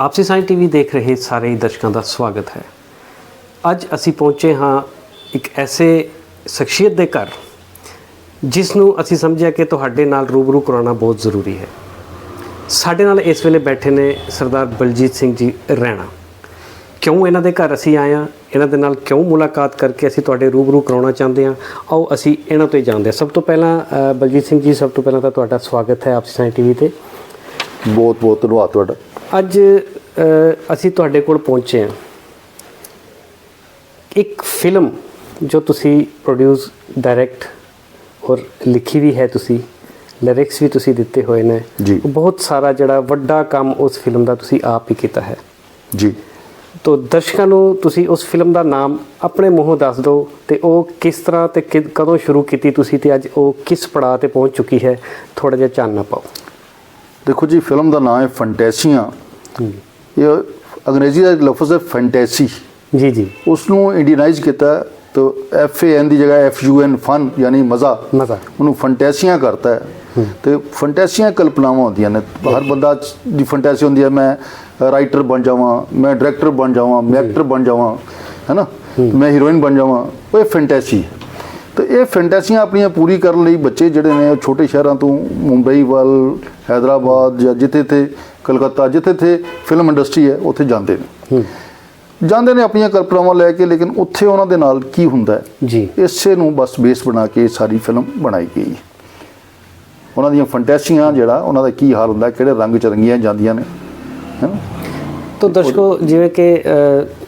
ਆਪਸੀ science TV ਦੇਖ ਰਹੇ ਸਾਰੇ ਹੀ ਦਰਸ਼ਕਾਂ ਦਾ ਸਵਾਗਤ ਹੈ। ਅੱਜ ਅਸੀਂ ਪਹੁੰਚੇ ਹਾਂ ਇੱਕ ਐਸੇ ਸ਼ਖਸੀਅਤ ਦੇ ਘਰ ਜਿਸ ਨੂੰ ਅਸੀਂ ਸਮਝਿਆ ਕਿ ਤੁਹਾਡੇ ਨਾਲ ਰੂਬਰੂ ਕਰਾਉਣਾ ਬਹੁਤ ਜ਼ਰੂਰੀ ਹੈ। ਸਾਡੇ ਨਾਲ ਇਸ ਵੇਲੇ ਬੈਠੇ ਨੇ ਸਰਦਾਰ ਬਲਜੀਤ ਸਿੰਘ ਜੀ ਰਹਿਣਾ ਕਿਉਂ ਇਹਨਾਂ ਦੇ ਘਰ ਅਸੀਂ ਆਏ ਹਾਂ? ਇਹਨਾਂ ਦੇ ਨਾਲ ਕਿਉਂ ਮੁਲਾਕਾਤ ਕਰਕੇ ਅਸੀਂ ਤੁਹਾਡੇ ਰੂਬਰੂ ਕਰਾਉਣਾ ਚਾਹੁੰਦੇ ਹਾਂ? ਆਓ ਅਸੀਂ ਇਹਨਾਂ ਤੋਂ ਹੀ ਜਾਣਦੇ ਹਾਂ। ਸਭ ਤੋਂ ਪਹਿਲਾਂ ਬਲਜੀਤ ਸਿੰਘ ਜੀ, ਸਭ ਤੋਂ ਪਹਿਲਾਂ ਤਾਂ ਤੁਹਾਡਾ ਸਵਾਗਤ ਹੈ ਆਪਸੀ ਸਾਇੰਸ ਟੀਵੀ ਤੇ। ਬਹੁਤ ਬਹੁਤ ਧੰਨਵਾਦ ਤੁਹਾਡਾ। ਅੱਜ ਅਸੀਂ ਤੁਹਾਡੇ ਕੋਲ ਪਹੁੰਚੇ ਹਾਂ। ਇੱਕ ਫਿਲਮ ਜੋ ਤੁਸੀਂ ਪ੍ਰੋਡਿਊਸ ਡਾਇਰੈਕਟ ਔਰ ਲਿਖੀ ਵੀ ਹੈ ਤੁਸੀਂ ਲਿਰਿਕਸ ਵੀ ਤੁਸੀਂ ਦਿੱਤੇ ਹੋਏ ਨੇ। ਜੀ। ਬਹੁਤ ਸਾਰਾ ਜਿਹੜਾ ਵੱਡਾ ਕੰਮ ਉਸ ਫਿਲਮ ਦਾ ਤੁਸੀਂ ਆਪ ਹੀ ਕੀਤਾ ਹੈ। ਜੀ। ਤੋ ਦਰਸ਼ਕਾਂ ਨੂੰ ਤੁਸੀਂ ਉਸ ਫਿਲਮ ਦਾ ਨਾਮ ਆਪਣੇ ਮੂੰਹੋਂ ਦੱਸ ਦਿਓ ਤੇ ਉਹ ਕਿਸ ਤਰ੍ਹਾਂ ਤੇ ਕਦੋਂ ਸ਼ੁਰੂ ਕੀਤੀ ਤੁਸੀਂ ਤੇ ਅੱਜ ਉਹ ਕਿਸ ਪੜਾਅ ਤੇ ਪਹੁੰਚ ਚੁੱਕੀ ਹੈ ਥੋੜਾ ਜਿਹਾ ਚਾਨਣਾ ਪਾਓ। ਦੇਖੋ ਜੀ ਫਿਲਮ ਦਾ ਨਾਮ ਹੈ ਫੈਂਟੈਸੀਆਂ ਇਹ ਅੰਗਰੇਜ਼ੀ ਦਾ ਲਫ਼ਜ਼ ਹੈ ਫੈਂਟੈਸੀ ਜੀ ਜੀ। ਉਸ ਨੂੰ ਇੰਡੀਅਨਾਈਜ਼ ਕੀਤਾ ਤਾਂ ਐਫ ਏ ਐਨ ਦੀ ਜਗ੍ਹਾ ਐਫ ਯੂ ਐਨ ਫਨ ਯਾਨੀ ਮਜ਼ਾ। ਮਜ਼ਾ। ਉਹਨੂੰ ਫੈਂਟੈਸੀਆਂ ਕਰਤਾ ਹੈ। ਤੇ ਫੈਂਟੈਸੀਆਂ ਕਲਪਨਾਵਾਂ ਹੁੰਦੀਆਂ ਨੇ। ਹਰ ਬੰਦਾ ਦੀ ਫੈਂਟੈਸੀ ਹੁੰਦੀ ਹੈ ਮੈਂ ਰਾਈਟਰ ਬਣ ਜਾਵਾਂ ਮੈਂ ਡਾਇਰੈਕਟਰ ਬਣ ਜਾਵਾਂ ਮੈਂ ਐਕਟਰ ਬਣ ਜਾਵਾਂ ਹੈਨਾ ਮੈਂ ਹੀਰੋਇਨ ਬਣ ਜਾਵਾਂ ਉਹ ਫੈਂਟੈਸੀ ਹੈ। ਤੇ ਇਹ ਫੈਂਟੈਸੀਆਂ ਆਪਣੀਆਂ ਪੂਰੀ ਕਰਨ ਲਈ ਬੱਚੇ ਜਿਹੜੇ ਨੇ ਛੋਟੇ ਸ਼ਹਿਰਾਂ ਤੋਂ ਮੁੰਬਈ ਵੱਲ ਹైదరాబాద్ ਜਾਂ ਜਿੱਥੇ ਤੇ ਕਲਕੱਤਾ ਜਿੱਥੇ ਤੇ ਫਿਲਮ ਇੰਡਸਟਰੀ ਹੈ ਉੱਥੇ ਜਾਂਦੇ ਨੇ। ਜਾਂਦੇ ਨੇ ਆਪਣੀਆਂ ਕਲਪਨਾਵਾਂ ਲੈ ਕੇ ਲੇਕਿਨ ਉੱਥੇ ਉਹਨਾਂ ਦੇ ਨਾਲ ਕੀ ਹੁੰਦਾ ਹੈ? ਜੀ। ਇਸੇ ਨੂੰ ਬਸ ਬੇਸ ਬਣਾ ਕੇ ਸਾਰੀ ਫਿਲਮ ਬਣਾਈ ਗਈ ਉਹਨਾਂ ਦੀਆਂ ਫੈਂਟੈਸੀਆਂ ਜਿਹੜਾ ਉਹਨਾਂ ਦਾ ਕੀ ਹਾਲ ਹੁੰਦਾ ਕਿਹੜੇ ਰੰਗ ਚ ਰੰਗੀਆਂ ਜਾਂਦੀਆਂ ਨੇ ਤਾਂ ਦਰਸ਼ਕੋ ਜਿਵੇਂ ਕਿ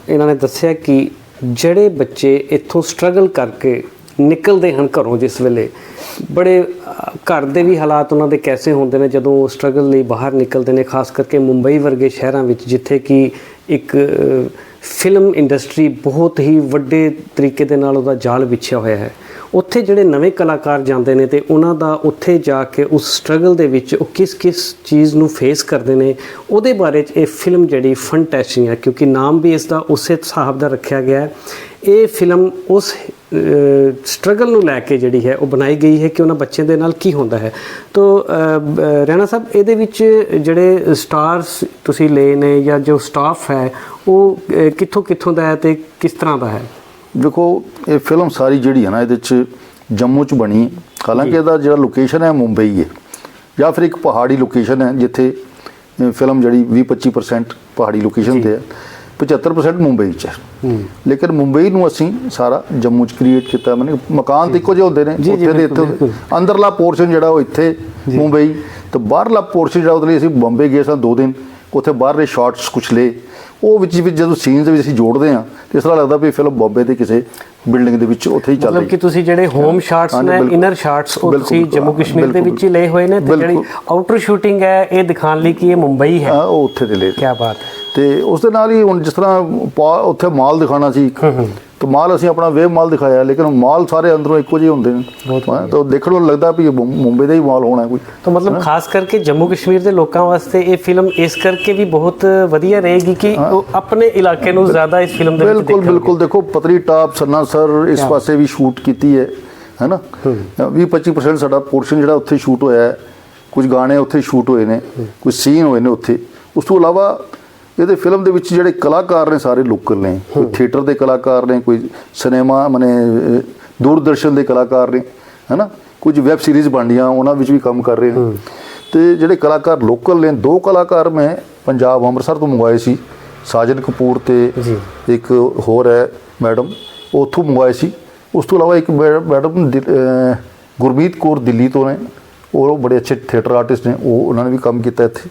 ਇਹਨਾਂ ਨੇ ਦੱਸਿਆ ਕਿ ਜਿਹੜੇ ਬੱਚੇ ਇੱਥੋਂ ਸਟਰਗਲ ਕਰਕੇ ਨਿਕਲਦੇ ਹਨ ਘਰੋਂ ਜਿਸ ਵੇਲੇ। ਬੜੇ, ਘਰ ਦੇ ਵੀ ਹਾਲਾਤ ਉਹਨਾਂ ਦੇ ਕੈਸੇ ਹੁੰਦੇ ਨੇ ਜਦੋਂ ਉਹ ਸਟਰਗਲ ਲਈ ਬਾਹਰ ਨਿਕਲਦੇ ਨੇ, ਖਾਸ ਕਰਕੇ ਮੁੰਬਈ ਵਰਗੇ ਸ਼ਹਿਰਾਂ ਵਿੱਚ, ਜਿੱਥੇ ਕਿ ਇੱਕ ਫਿਲਮ ਇੰਡਸਟਰੀ ਬਹੁਤ ਹੀ ਵੱਡੇ ਤਰੀਕੇ ਦੇ ਨਾਲ ਉਹਦਾ ਜਾਲ ਵਿਛਿਆ ਹੋਇਆ ਹੈ। ਉੱਥੇ ਜਿਹੜੇ ਨਵੇਂ ਕਲਾਕਾਰ ਜਾਂਦੇ ਨੇ ਤੇ ਉਹਨਾਂ ਦਾ ਉੱਥੇ ਜਾ ਕੇ ਉਸ ਸਟਰਗਲ ਦੇ ਵਿੱਚ ਉਹ ਕਿਸ-ਕਿਸ ਚੀਜ਼ ਨੂੰ ਫੇਸ ਕਰਦੇ ਨੇ, ਉਹਦੇ ਬਾਰੇ ਚ ਇਹ ਫਿਲਮ ਜਿਹੜੀ ਫੰਟੈਸੀ ਹੈ, ਕਿਉਂਕਿ ਨਾਮ ਵੀ ਇਸ ਦਾ ਉਸੇ ਹਿਸਾਬ ਦਾ ਰੱਖਿਆ ਗਿਆ ਹੈ। ਇਹ ਫਿਲਮ ਉਸ ਸਟਰਗਲ ਨੂੰ ਲੈ ਕੇ ਜਿਹੜੀ ਹੈ ਉਹ ਬਣਾਈ ਗਈ ਹੈ ਕਿ ਉਹਨਾਂ ਬੱਚਿਆਂ ਦੇ ਨਾਲ ਕੀ ਹੁੰਦਾ ਹੈ। ਤੋ ਰਹਿਣਾ ਸਾਹਿਬ ਇਹਦੇ ਵਿੱਚ ਜਿਹੜੇ ਸਟਾਰਸ ਤੁਸੀਂ ਲਏ ਨੇ ਜਾਂ ਜੋ ਸਟਾਫ ਹੈ ਉਹ ਕਿੱਥੋਂ ਕਿੱਥੋਂ ਦਾ ਹੈ ਤੇ ਕਿਸ ਤਰ੍ਹਾਂ ਦਾ ਹੈ? ਦੇਖੋ ਇਹ ਫਿਲਮ ਸਾਰੀ ਜਿਹੜੀ ਹੈ ਨਾ ਇਹਦੇ ਚ ਜੰਮੂ ਚ ਬਣੀ। ਹਾਲਾਂਕਿ ਇਹਦਾ ਜਿਹੜਾ ਲੋਕੇਸ਼ਨ ਹੈ ਮੁੰਬਈ ਹੈ। ਜਾਂ ਫਿਰ ਇੱਕ ਪਹਾੜੀ ਲੋਕੇਸ਼ਨ ਹੈ ਜਿੱਥੇ ਫਿਲਮ ਜਿਹੜੀ 20-25% ਪਹਾੜੀ ਲੋਕੇਸ਼ਨ ਤੇ ਹੈ। 75% ਮੁੰਬਈ ਚ ਹੈ। ਲੇਕਿਨ ਮੁੰਬਈ ਨੂੰ ਅਸੀਂ ਸਾਰਾ ਜੰਮੂ ਚ ਕ੍ਰੀਏਟ ਕੀਤਾ ਮਨੇ ਮਕਾਨ ਤੇ ਇੱਕੋ ਜਿਹੇ ਹੁੰਦੇ ਨੇ। ਉੱਥੇ ਦੇ ਇੱਥੇ ਅੰਦਰਲਾ ਪੋਰਸ਼ਨ ਜਿਹੜਾ ਉਹ ਇੱਥੇ ਮੁੰਬਈ ਤੇ ਬਾਹਰਲਾ ਪੋਰਸ਼ਨ ਜਿਹੜਾ ਉਹਦੇ ਲਈ ਅਸੀਂ ਬੰਬੇ ਗਏ ਸਾਂ ਦੋ ਦਿਨ। ਉੱਥੇ ਬਾਹਰਲੇ ਸ਼ਾਟਸ ਕੁਛ ਲਏ। ਉਹ ਵਿੱਚ ਵਿੱਚ ਜਦੋਂ ਸੀਨਸ ਵਿੱਚ ਅਸੀਂ ਜੋੜਦੇ ਹਾਂ ਤੇ ਇਸ ਤਰ੍ਹਾਂ ਲੱਗਦਾ ਵੀ ਫਿਲਮ ਬੰਬੇ ਦੇ ਕਿਸੇ ਬਿਲਡਿੰਗ ਦੇ ਵਿੱਚ ਉੱਥੇ ਹੀ ਚੱਲ ਮਤਲਬ ਕਿ ਤੁਸੀਂ ਜਿਹੜੇ ਹੋਮ ਸ਼ਾਟਸ ਨੇ। ਇਨਰ ਸ਼ਾਟਸ ਉਹ ਤੁਸੀਂ ਜੰਮੂ ਕਸ਼ਮੀਰ ਦੇ ਵਿੱਚ ਹੀ ਲਏ ਹੋਏ ਨੇ ਤੇ ਜਿਹੜੀ। ਆਊਟਰ ਸ਼ੂਟਿੰਗ ਹੈ ਇਹ ਦਿਖਾਉਣ ਲਈ ਕਿ ਇਹ ਮੁੰਬਈ ਹੈ। ਹਾਂ, ਉਹ ਉੱਥੇ ਦੇ ਲਏ ਕੀ ਬਾਤ ਹੈ। ਤੇ ਉਸ ਦੇ ਨਾਲ ਹੀ ਹੁਣ ਜਿਸ ਤਰ੍ਹਾਂ ਉੱਥੇ ਮਾਲ ਦਿਖਾਣਾ ਸੀ ਤੇ ਮਾਲ ਅਸੀਂ ਆਪਣਾ ਵੇਵ ਮਾਲ ਦਿਖਾਇਆ ਲੇਕਿਨ ਮਾਲ ਸਾਰੇ ਅੰਦਰੋਂ ਇੱਕੋ ਜਿਹੇ ਹੁੰਦੇ ਨੇ। ਤਾਂ ਦੇਖਣ ਨੂੰ ਲੱਗਦਾ ਵੀ ਮੁੰਬਈ ਦਾ ਹੀ ਮਾਲ ਹੋਣਾ ਕੋਈ। ਤਾਂ ਮਤਲਬ ਖਾਸ ਕਰਕੇ ਜੰਮੂ ਕਸ਼ਮੀਰ ਦੇ ਲੋਕਾਂ ਵਾਸਤੇ ਇਹ ਫਿਲਮ ਇਸ ਕਰਕੇ ਵੀ ਬਹੁਤ ਵਧੀਆ ਰਹੇਗੀ ਕਿ ਉਹ ਆਪਣੇ ਇਲਾਕੇ ਨੂੰ ਜ਼ਿਆਦਾ ਇਸ ਫਿਲਮ ਦੇ ਵਿੱਚ ਬਿਲਕੁਲ ਬਿਲਕੁਲ। ਦੇਖੋ ਪਤਰੀ ਟਾਪ ਸੰਨਾ ਸਰ ਇਸ ਪਾਸੇ ਵੀ ਸ਼ੂਟ ਕੀਤੀ ਹੈ ਹੈਨਾ? 20 25% ਸਾਡਾ ਪੋਰਸ਼ਨ ਜਿਹੜਾ ਉੱਥੇ ਸ਼ੂਟ ਹੋਇਆ ਹੈ ਕੁਝ ਗਾਣੇ ਉੱਥੇ ਸ਼ੂਟ ਹੋਏ ਨੇ ਕੁਝ ਸੀਨ ਹੋਏ ਨੇ ਉੱਥੇ। ਉਸ ਤੋਂ ਇਲਾਵਾ ਇਹਦੇ ਫਿਲਮ ਦੇ ਵਿੱਚ ਜਿਹੜੇ ਕਲਾਕਾਰ ਨੇ ਸਾਰੇ ਲੋਕਲ ਨੇ ਕੋਈ ਥੀਏਟਰ ਦੇ ਕਲਾਕਾਰ ਨੇ ਕੋਈ ਸਿਨੇਮਾ ਮਨੇ ਦੂਰਦਰਸ਼ਨ ਦੇ ਕਲਾਕਾਰ ਨੇ ਹੈਨਾ? ਕੁਝ ਵੈਬ ਸੀਰੀਜ਼ ਬਣਦੀਆਂ ਉਹਨਾਂ ਵਿੱਚ ਵੀ ਕੰਮ ਕਰ ਰਹੇ ਨੇ। ਤੇ ਜਿਹੜੇ ਕਲਾਕਾਰ ਲੋਕਲ ਨੇ ਦੋ ਕਲਾਕਾਰ ਮੈਂ ਪੰਜਾਬ ਅੰਮ੍ਰਿਤਸਰ ਤੋਂ ਮੰਗਵਾਏ ਸੀ ਸਾਜਨ ਕਪੂਰ ਤੇ। ਇੱਕ ਹੋਰ ਹੈ ਮੈਡਮ। ਉੱਥੋਂ ਮੰਗਵਾਏ ਸੀ ਉਸ ਤੋਂ ਇਲਾਵਾ ਇੱਕ ਮੈ- ਮੈਡਮ ਦਿ- ਅਹ ਗੁਰਮੀਤ ਕੌਰ ਦਿੱਲੀ ਤੋਂ ਨੇ ਉਹ ਬੜੇ ਅੱਛੇ ਥੀਏਟਰ ਆਰਟਿਸਟ ਨੇ ਉਹ ਉਹਨਾਂ ਨੇ ਵੀ ਕੰਮ ਕੀਤਾ ਇੱਥੇ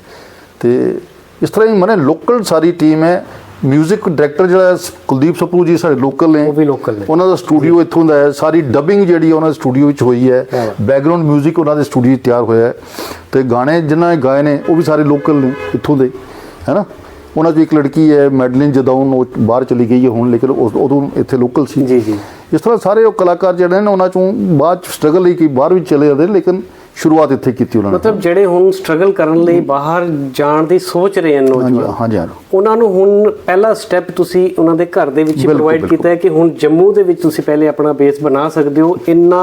ਤੇ ਇਸ ਤਰ੍ਹਾਂ ਹੀ ਮਨੇ ਲੋਕਲ ਸਾਰੀ ਟੀਮ ਹੈ 뮤직 ਡਾਇਰੈਕਟਰ ਜਿਹੜਾ ਸ- ਕੁਲਦੀਪ ਸਪਰੂ ਜੀ ਸਾਡੇ ਲੋਕਲ ਨੇ ਉਹ ਵੀ ਲੋਕਲ ਨੇ ਉਹਨਾਂ ਦਾ ਸਟੂਡੀਓ ਇੱਥੋਂ ਦਾ ਹੈ ਸਾਰੀ ਡਬਿੰਗ ਜਿਹੜੀ ਹੈ ਉਹਨਾਂ ਦੇ ਸਟੂਡੀਓ ਵਿੱਚ ਹੋਈ ਹੈ ਕਿਆ ਬਾਤ। ਬੈਕਗ੍ਰਾਉਂਡ 뮤직 ਉਹਨਾਂ ਦੇ ਸਟੂਡੀਓ 'ਚ ਤਿਆਰ ਹੋਇਆ ਹੈ ਤੇ ਗਾਣੇ ਜਿਨ੍ਹਾਂ ਨੇ ਗਾਏ ਨੇ ਉਹ ਵੀ ਸਾਰੇ ਲੋਕਲ ਨੇ ਇੱਥੋਂ ਦੇ ਹੈਨਾ ਉਹਨਾਂ 'ਚ ਇੱਕ ਲੜਕੀ ਹੈ ਮੈਡਲਿਨ ਜਦਾਉਨ ਉਹ ਬਾਹਰ ਚਲੀ ਗਈ ਹੈ ਹੁਣ ਲੇਕਿਨ ਉਸ- ਉਦੋਂ ਇੱਥੇ ਲੋਕਲ ਸੀ। ਜੀ ਜੀ। ਇਸ ਤਰ੍ਹਾਂ ਸਾਰੇ ਉਹ ਕਲਾਕਾਰ ਜਿਹੜੇ ਨੇ ਉਹਨਾਂ ਚੋਂ ਬਾਅਦ ਚ ਸਟਰਗਲ ਲਈ ਕਈ ਬਾਹਰ ਵੀ ਚਲੇ ਜਾਂਦੇ ਨੇ ਲੇਕਿਨ ਸ਼ੁਰੂਆਤ ਇੱਥੇ ਕੀਤੀ ਉਹਨਾਂ ਨੇ। ਮਤਲਬ ਜਿਹੜੇ ਹੁਣ ਸਟਰਗਲ ਕਰਨ ਲਈ ਬਾਹਰ ਜਾਣ ਦੀ ਸੋਚ ਰਹੇ ਹਨ ਨੌਜਵਾਨ। ਹਾਂਜੀ ਹਾਂਜੀ ਉਹਨਾਂ ਨੂੰ ਹੁਣ ਪਹਿਲਾ ਸਟੈਪ ਤੁਸੀਂ ਉਹਨਾਂ ਦੇ ਘਰ ਦੇ ਵਿੱਚ ਹੀ ਪ੍ਰੋਵਾਈਡ। ਕੀਤਾ ਹੈ ਕਿ ਹੁਣ ਜੰਮੂ ਦੇ ਵਿੱਚ ਤੁਸੀਂ ਪਹਿਲੇ ਆਪਣਾ ਬੇਸ ਬਣਾ ਸਕਦੇ ਹੋ। ਇੰਨਾ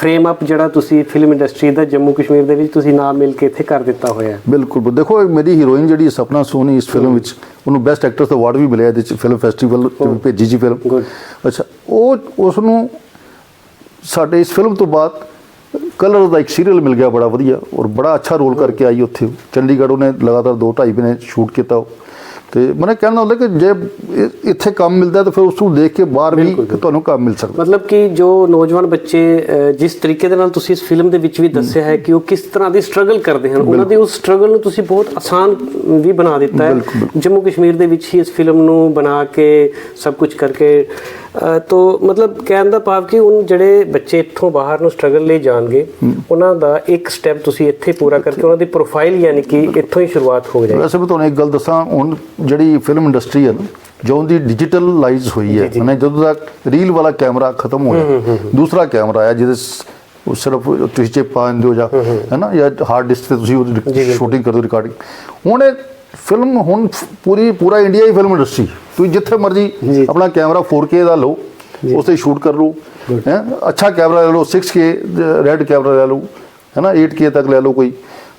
ਫਰੇਮ ਅਪ ਜਿਹੜਾ ਤੁਸੀਂ ਫਿਲਮ ਇੰਡਸਟਰੀ ਦਾ ਜੰਮੂ ਕਸ਼ਮੀਰ ਦੇ ਵਿੱਚ ਤੁਸੀਂ ਨਾਲ ਮਿਲ ਕੇ ਇੱਥੇ ਕਰ ਦਿੱਤਾ ਹੋਇਆ ਹੈ। ਬਿਲਕੁਲ। ਦੇਖੋ ਮੇਰੀ ਹੀਰੋਇਨ ਜਿਹੜੀ ਸਪਨਾ ਸੋਨੀ ਇਸ ਫਿਲਮ ਵਿੱਚ ਉਹਨੂੰ ਬੈਸਟ ਐਕਟਰਸ ਅਵਾਰਡ ਵੀ ਮਿਲਿਆ ਇਹਦੇ ਚ ਫਿਲਮ ਫੈਸਟੀਵਲ ਭੇਜੀ ਜੀ ਫਿਲਮ. ਅੱਛਾ ਉਹ ਉਸ ਨੂੰ ਸਾਡੇ ਇਸ ਫਿਲਮ ਤੋਂ ਬਾਅਦ ਕਲਰ ਦਾ ਇੱਕ ਸੀਰੀਅਲ ਮਿਲ ਗਿਆ ਬੜਾ ਵਧੀਆ ਔਰ ਬੜਾ ਅੱਛਾ ਰੋਲ ਕਰਕੇ ਆਈ ਉੱਥੇ। ਚੰਡੀਗੜ੍ਹ ਉਹਨੇ ਲਗਾਤਾਰ 2.5 ਮਹੀਨੇ ਸ਼ੂਟ ਕੀਤਾ। ਤੇ ਮੈਨੂੰ ਕਹਿਣਾ ਹੁੰਦਾ ਕਿ ਜੇ ਇੱਥੇ ਕੰਮ ਮਿਲਦਾ ਤਾਂ ਫਿਰ ਉਸ ਨੂੰ ਦੇਖ ਕੇ ਬਾਹਰ ਵੀ ਤੁਹਾਨੂੰ ਕੰਮ ਮਿਲ ਸਕਦਾ। ਮਤਲਬ ਕਿ ਜੋ ਨੌਜਵਾਨ ਬੱਚੇ ਜਿਸ ਤਰੀਕੇ ਦੇ ਨਾਲ ਤੁਸੀਂ ਇਸ ਫਿਲਮ ਦੇ ਵਿੱਚ ਵੀ ਦੱਸਿਆ ਹੈ ਕਿ ਉਹ ਕਿਸ ਤਰ੍ਹਾਂ ਦੀ ਸਟਰਗਲ ਕਰਦੇ ਹਨ ਉਹਨਾਂ ਦੇ ਉਸ ਸਟਰਗਲ ਨੂੰ ਤੁਸੀਂ ਬਹੁਤ ਆਸਾਨ ਵੀ ਬਣਾ ਦਿੱਤਾ ਹੈ। ਜੰਮੂ ਕਸ਼ਮੀਰ ਦੇ ਵਿੱਚ ਹੀ ਇਸ ਫਿਲਮ ਨੂੰ ਬਣਾ ਕੇ ਸਭ ਕੁਝ ਕਰਕੇ ਤੋ ਮਤਲਬ ਕਹਿਣ ਦਾ ਭਾਵ ਕਿ ਉਹ ਜਿਹੜੇ ਬੱਚੇ ਇੱਥੋਂ ਬਾਹਰ ਨੂੰ ਸਟਰਗਲ ਲਈ ਜਾਣਗੇ ਉਹਨਾਂ ਦਾ ਇੱਕ ਸਟੈਪ ਤੁਸੀਂ ਇੱਥੇ ਪੂਰਾ ਕਰਕੇ ਉਹਨਾਂ ਦੀ ਪ੍ਰੋਫਾਈਲ ਯਾਨੀ ਕਿ ਇੱਥੋਂ ਹੀ ਸ਼ੁਰੂਆਤ ਹੋ ਜਾਏ ਵੈਸੇ ਮੈਂ ਤੁਹਾਨੂੰ ਇੱਕ ਗੱਲ ਦੱਸਾਂ ਹੁਣ ਜਿਹੜੀ ਫਿਲਮ ਇੰਡਸਟਰੀ ਹੈ ਨਾ ਜੋ ਦੀ ਡਿਜੀਟਲਾਈਜ਼ ਹੋਈ ਹੈ ਮਨੇ ਜਦੋਂ ਤੱਕ ਰੀਲ ਵਾਲਾ ਕੈਮਰਾ ਖਤਮ ਹੋਇਆ ਦੂਸਰਾ ਕੈਮਰਾ ਆਇਆ ਜਿਹਦੇ ਉਹ ਸਿਰਫ ਤੁਸੀਂ ਚਿਪ ਪਾ ਦਿੰਦੇ ਹੋ ਜਾਂ ਹੈ ਨਾ ਜਾਂ ਹਾਰਡ ਡਿਸਕ ਤੇ ਤੁਸੀਂ ਉਹਦੀ ਸ਼ੂਟਿੰਗ ਕਰਦੇ ਰਿਕਾਰਡਿੰਗ ਹੁਣ ਇਹ ਫਿਲਮ ਹੁਣ ਪੂਰੀ ਪੂਰਾ ਇੰਡੀਆ ਹੀ ਫਿਲਮ ਇੰਡਸਟਰੀ। ਤੁਸੀਂ ਜਿੱਥੇ ਮਰਜ਼ੀ। ਆਪਣਾ ਕੈਮਰਾ 4K ਦਾ ਲਓ ਉਸ ਤੇ ਸ਼ੂਟ ਕਰ ਲਓ ਹੈ? ਅੱਛਾ ਕੈਮਰਾ ਲੈ ਲਓ 6K ਰੈਡ ਕੈਮਰਾ ਲੈ ਲਓ ਹੈ ਨਾ 8K ਤੱਕ ਲੈ ਲਓ ਕੋਈ।